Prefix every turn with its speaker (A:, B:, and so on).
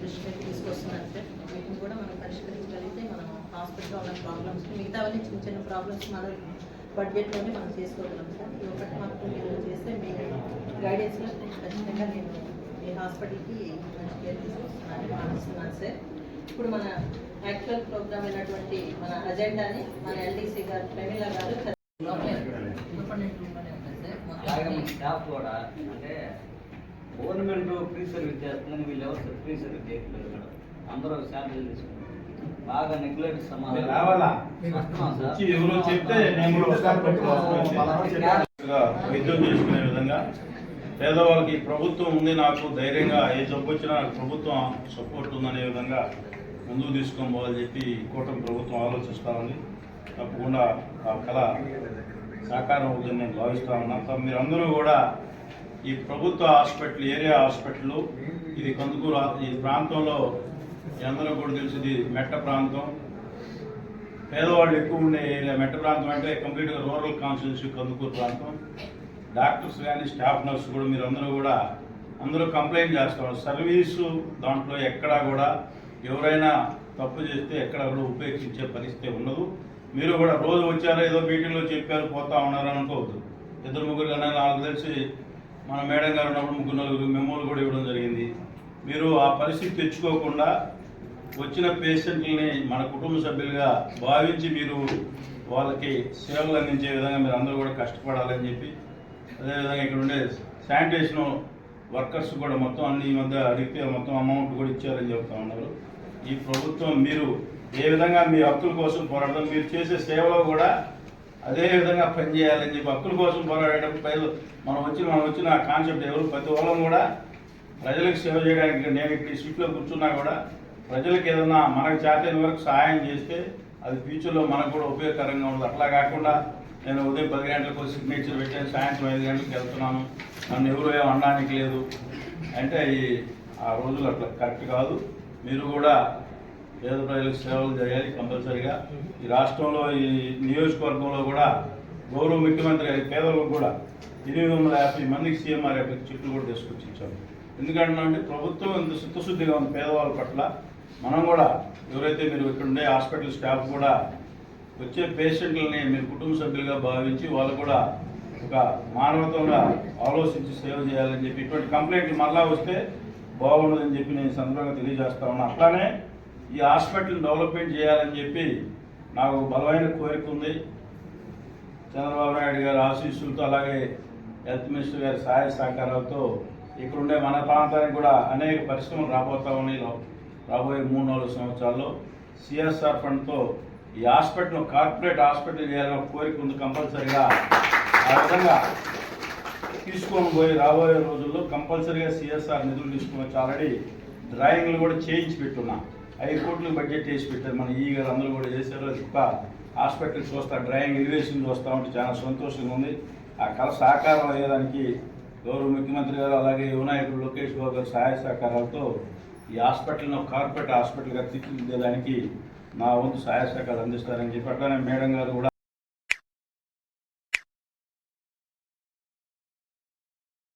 A: దృష్టికి తీసుకొస్తున్నారు సార్ వీటిని కూడా మనం పరిష్కరించగలిగితే మనం హాస్పిటల్లో ఉన్న ప్రాబ్లమ్స్ మిగతావన్నీ చిన్న చిన్న ప్రాబ్లమ్స్ మన బడ్జెట్లోనే మనం చేసుకోగలం సార్. ఈ ఒకటి మాత్రం మీరు చేస్తే మీ గైడెన్స్లో ఖచ్చితంగా నేను మీ హాస్పిటల్కి మంచి కేర్ తీసుకొస్తున్నాను భావిస్తున్నాను సార్. ఇప్పుడు మన యాక్చువల్ ప్రోగ్రామ్ అయినటువంటి మన అజెండాని మన ఎల్డీసీ గారు ప్రమీల గారు
B: లోపల సార్. మొత్తం స్టాఫ్ కూడా అంటే గవర్నమెంట్ ఫ్రీ సర్వీస్ చేస్తుందని వీళ్ళు ఎవరు ఫ్రీ సర్వీస్ చేయట్లేదు మేడం. అందరూ శాలరీలు తీసుకుంటారు. బాగా నెగ్లెక్ట్ సమాధానం
C: రావాలా? ఎవరో చెప్తే నేను కూడా ఒకసారి పట్టుకోవాలి. వైద్యం చేసుకునే విధంగా పేదవాళ్ళకి ప్రభుత్వం ఉంది నాకు ధైర్యంగా ఏ జబ్బు వచ్చినా నాకు ప్రభుత్వం సపోర్ట్ ఉందనే విధంగా ముందుకు తీసుకొని పోవాలని చెప్పి కూటమి ప్రభుత్వం ఆలోచిస్తూ ఉంది తప్పకుండా ఆ కళ సాకారం అవుతుందని నేను భావిస్తా ఉన్నాను. మీరందరూ కూడా ఈ ప్రభుత్వ హాస్పిటల్ ఏరియా హాస్పిటల్ ఇది కందుకూరు ఈ ప్రాంతంలో అందరూ కూడా తెలుసు ఇది మెట్ట ప్రాంతం. పేదవాళ్ళు ఎక్కువ ఉండే ఏరియా మెట్ట ప్రాంతం అంటే కంప్లీట్గా రూరల్ కాన్స్టిట్యూన్సీ కందుకూరు ప్రాంతం. డాక్టర్స్ కానీ స్టాఫ్ నర్స్ కూడా మీరు అందరూ కూడా అందరూ కంప్లైంట్ చేస్తారు సర్వీసు దాంట్లో ఎక్కడా కూడా ఎవరైనా తప్పు చేస్తే ఎక్కడ కూడా ఉపేక్షించే పరిస్థితి ఉండదు. మీరు కూడా రోజు వచ్చారో ఏదో మీటింగ్లో చెప్పారు పోతా ఉన్నారని అనుకోవద్దు. ఇద్దరు ముగ్గురు కన్నా నాకు తెలిసి మన మేడం గారు ఉన్నప్పుడు ముగ్గురు నలుగురు మెమోలు కూడా ఇవ్వడం జరిగింది. మీరు ఆ పరిస్థితి తెచ్చుకోకుండా వచ్చిన పేషెంట్లని మన కుటుంబ సభ్యులుగా భావించి మీరు వాళ్ళకి సేవలు అందించే విధంగా మీరు అందరూ కూడా కష్టపడాలని చెప్పి అదేవిధంగా ఇక్కడ ఉండే శానిటేషన్ వర్కర్స్ కూడా మొత్తం అన్ని ఈ మధ్య అడిగితే మొత్తం అమౌంట్ కూడా ఇచ్చారని చెప్తా ఉన్నారు. ఈ ప్రభుత్వం మీరు ఏ విధంగా మీ హక్కుల కోసం పోరాడడం మీరు చేసే సేవలో కూడా అదే విధంగా పనిచేయాలని చెప్పి హక్కుల కోసం పోరాడేటప్పుడు ప్రజలు మనం వచ్చిన మనం వచ్చిన కాన్సెప్ట్ ఎవరు ప్రతి వాళ్ళం కూడా ప్రజలకు సేవ చేయడానికి నేను ఇక్కడ సీట్లో కూర్చున్నా కూడా ప్రజలకు ఏదైనా మనకు చేతని వరకు సహాయం చేస్తే అది ఫ్యూచర్లో మనకు కూడా ఉపయోగకరంగా ఉండదు. అట్లా కాకుండా నేను ఉదయం పది గంటలకు సిగ్నేచర్ పెట్టాను సాయంత్రం ఐదు గంటలకు వెళ్తున్నాను. నన్ను ఎవరు ఏం అనడానికి లేదు. అంటే ఈ ఆ రోజులు అట్లా కరెక్ట్ కాదు. మీరు కూడా పేద ప్రజలకు సేవలు చేయాలి కంపల్సరిగా. ఈ రాష్ట్రంలో ఈ నియోజకవర్గంలో కూడా గౌరవ ముఖ్యమంత్రి గారి పేదలకు కూడా ఎనిమిది వందల యాభై మందికి సీఎంఆర్ యొక్క చెట్లు కూడా తీసుకొచ్చి ఇచ్చారు ఎందుకంటే ప్రభుత్వం ఇంత చిత్తశుద్ధిగా ఉంది పేదవాళ్ళ పట్ల. మనం కూడా ఎవరైతే మీరు ఇక్కడ ఉండే హాస్పిటల్ స్టాఫ్ కూడా వచ్చే పేషెంట్లని మీరు కుటుంబ సభ్యులుగా భావించి వాళ్ళు కూడా ఒక మానవతంగా ఆలోచించి సేవ చేయాలని చెప్పి ఇటువంటి కంప్లైంట్లు మళ్ళా వస్తే బాగుండదని చెప్పి నేను సందర్భంగా తెలియజేస్తా ఉన్నాను అట్లానే ఈ హాస్పిటల్ డెవలప్మెంట్ చేయాలని చెప్పి నాకు బలమైన కోరిక ఉంది. చంద్రబాబు నాయుడు గారి ఆశీస్సులతో అలాగే హెల్త్ మినిస్టర్ గారి సహాయ సహకారాలతో ఇక్కడుండే మన ప్రాంతానికి కూడా అనేక పరిశ్రమలు రాబోతా ఉన్నాయి. రాబోయే మూడు నాలుగు సంవత్సరాల్లో సిఎస్ఆర్ ఫండ్తో ఈ హాస్పిటల్ కార్పొరేట్ హాస్పిటల్ చేయాలని కోరిక ఉంది కంపల్సరిగా. ఆ విధంగా తీసుకొని పోయి రాబోయే రోజుల్లో కంపల్సరీగా సిఎస్ఆర్ నిధులు తీసుకుని వచ్చి ఆల్రెడీ డ్రాయింగ్లు కూడా చేయించి పెట్టున్నాను ఐదు కోట్లు బడ్జెట్ చేసి పెట్టారు. మన ఈ గారు అందరూ కూడా చేశారు. అది ఒక హాస్పిటల్ చూస్తా డ్రాయింగ్ ఎలివేషన్ చూస్తా ఉంటే చాలా సంతోషంగా ఉంది. ఆ కళ సాకారం అయ్యేదానికి గౌరవ ముఖ్యమంత్రి గారు అలాగే యువనాయకుడు లోకేష్ బాబు గారు సహాయ సహకారాలతో ఈ హాస్పిటల్ను కార్పొరేట్ హాస్పిటల్గా తీర్చిదిద్దేదానికి నా వంతు సహాయ సహకారాలు అందిస్తారని చెప్పి అట్లానే మేడం గారు కూడా